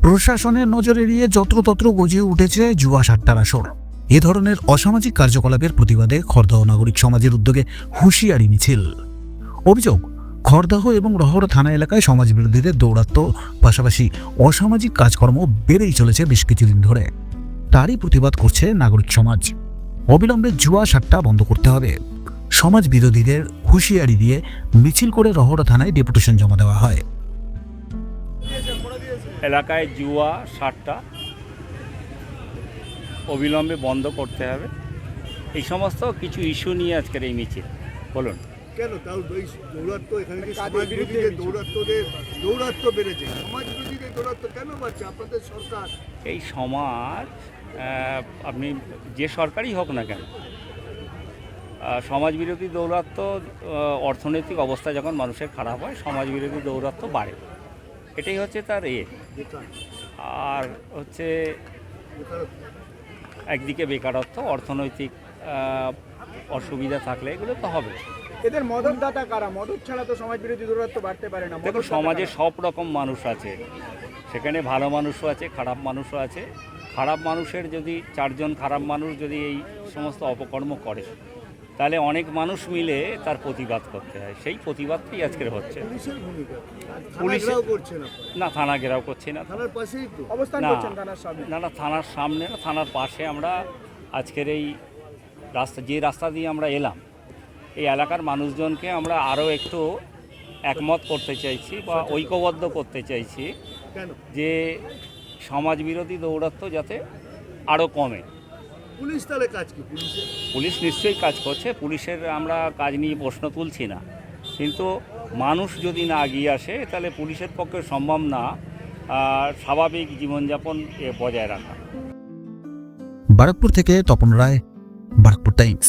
প্রশাসনের নজর এড়িয়ে যত্রতত্র গজিয়ে উঠেছে জুয়া সাট্টার আসর। এ ধরনের অসামাজিক কার্যকলাপের প্রতিবাদে খড়দহ নাগরিক সমাজের উদ্যোগে হুঁশিয়ারি মিছিল। অভিযোগ, খড়দাহ এবং রহরা থানা এলাকায় সমাজ বিরোধীদের দৌরাত্ম্য, পাশাপাশি অসামাজিক কাজকর্ম বেড়েই চলেছে বেশ কিছুদিন ধরে। তারই প্রতিবাদ করছে নাগরিক সমাজ। অবিলম্বে জুয়া সাট্টা বন্ধ করতে হবে। সমাজ বিরোধীদের হুঁশিয়ারি দিয়ে মিছিল করে রহরা থানায় ডেপুটেশন জমা দেওয়া হয়। এলাকায় জুয়া সারটা অবিলম্বে বন্ধ করতে হবে। এই সমস্ত কিছু ইস্যু নিয়ে আজকের এই মিছিল। বলুন। কেন? তাও এই দৌরাত্ম এখানে কি সমাজ বিরোধীদের দৌরাত্মদের দৌরাত্ম বেড়েছে সমাজ বিরোধীদের দৌরাত্ম কেন বাড়ছে? আপনাদের সরকার এই সমাজ আপনি যে সরকারই হোক না কেন আহ, সমাজ বিরোধী দৌরাত্ম অর্থনৈতিক অবস্থা যখন মানুষের খারাপ হয় সমাজ বিরোধী দৌরাত্ম বাড়ে। এটাই হচ্ছে তার এ। আর হচ্ছে একদিকে বেকারত্ব অর্থনৈতিক অসুবিধা থাকলে এগুলো তো হবে। এদের মদতদাতা কারা? মদত ছাড়া তো সমাজ বিরোধী দূরত্ব বাড়তে পারে না। দেখো সমাজে সব রকম মানুষ আছে। সেখানে ভালো মানুষও আছে খারাপ মানুষও আছে। খারাপ মানুষের যদি চারজন খারাপ মানুষ যদি এই সমস্ত অপকর্ম করে তাহলে অনেক মানুষ মিলে তার প্রতিবাদ করতে হয়। সেই প্রতিবাদটাই আজকের হচ্ছে। করছে না? থানা ঘেরাও করছি না। থানার পাশেই না না থানার সামনে না থানার পাশে আমরা আজকের এই রাস্তা যে রাস্তা দিয়ে আমরা এলাম এই এলাকার মানুষজনকে আমরা আরও একটু একমত করতে চাইছি বা ঐক্যবদ্ধ করতে চাইছি যে সমাজ বিরোধী দৌরাত্ম যাতে আরও কমে। পুলিশ তাহলে কাজ কি? পুলিশ? নিশ্চয়ই কাজ করছে পুলিশের আমরা কাজ নিয়ে প্রশ্ন তুলছি না। কিন্তু মানুষ যদি না এগিয়ে আসে তাহলে পুলিশের পক্ষে সম্ভব না স্বাভাবিক জীবনযাপন এ বজায় রাখা। বারাকপুর থেকে তপন রায় বারাকপুর টাইমস